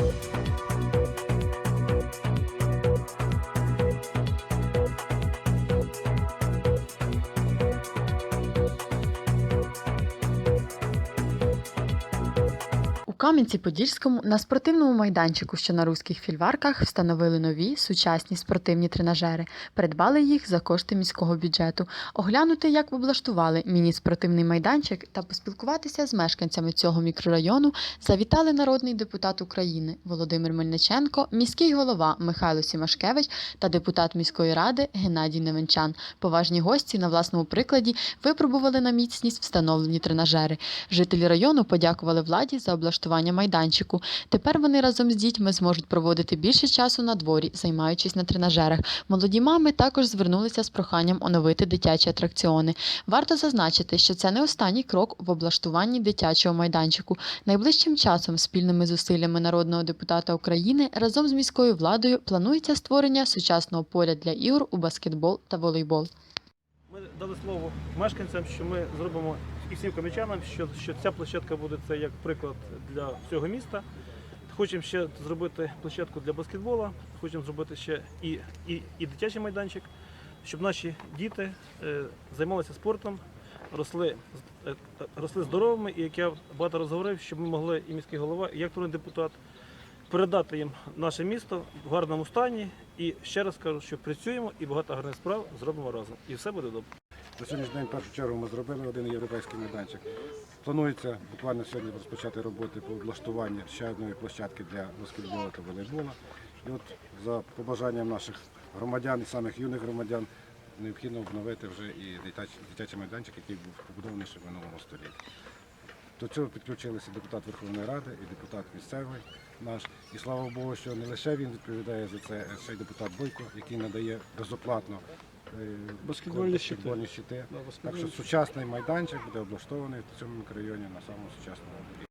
Thank you. Кам'янці-Подільському на спортивному майданчику, що на руських фільварках, встановили нові сучасні спортивні тренажери. Придбали їх за кошти міського бюджету. Оглянути, як облаштували міні-спортивний майданчик та поспілкуватися з мешканцями цього мікрорайону завітали народний депутат України Володимир Мельниченко, міський голова Михайло Сімашкевич та депутат міської ради Геннадій Невенчан. Поважні гості на власному прикладі випробували на міцність встановлені тренажери. Жителі району подякували владі за облаштування майданчику. Тепер вони разом з дітьми зможуть проводити більше часу на дворі, займаючись на тренажерах. Молоді мами також звернулися з проханням оновити дитячі атракціони. Варто зазначити, що це не останній крок в облаштуванні дитячого майданчику. Найближчим часом спільними зусиллями народного депутата України разом з міською владою планується створення сучасного поля для ігор у баскетбол та волейбол. Ми дали слово мешканцям, що ми зробимо і всім кам'ячанам, що, що ця площадка буде це як приклад для всього міста. Хочемо ще зробити площадку для баскетболу, хочемо зробити ще і, і, і дитячий майданчик, щоб наші діти е, займалися спортом, росли, е, росли здоровими, і як я багато раз говорив, щоб ми могли і міський голова, і як народний депутат передати їм наше місто в гарному стані. І ще раз кажу, що працюємо і багато гарних справ зробимо разом. І все буде добре. На сьогоднішній день в першу чергу ми зробили один європейський майданчик. Планується буквально сьогодні розпочати роботи по облаштуванню ще одної площадки для баскетболу та волейболу. І от за побажанням наших громадян і самих юних громадян необхідно обновити вже і дитячий, майданчик, який був побудований ще в минулому столітті. До цього підключилися депутат Верховної Ради і депутат місцевий наш. І слава Богу, що не лише він відповідає за це, а ще й депутат Бойко, який надає безоплатно Баскетбольні щити. баскетбольні щити. Да, Так баскетбольні що сучасний майданчик буде облаштований в цьому мікрорайоні на самому сучасному.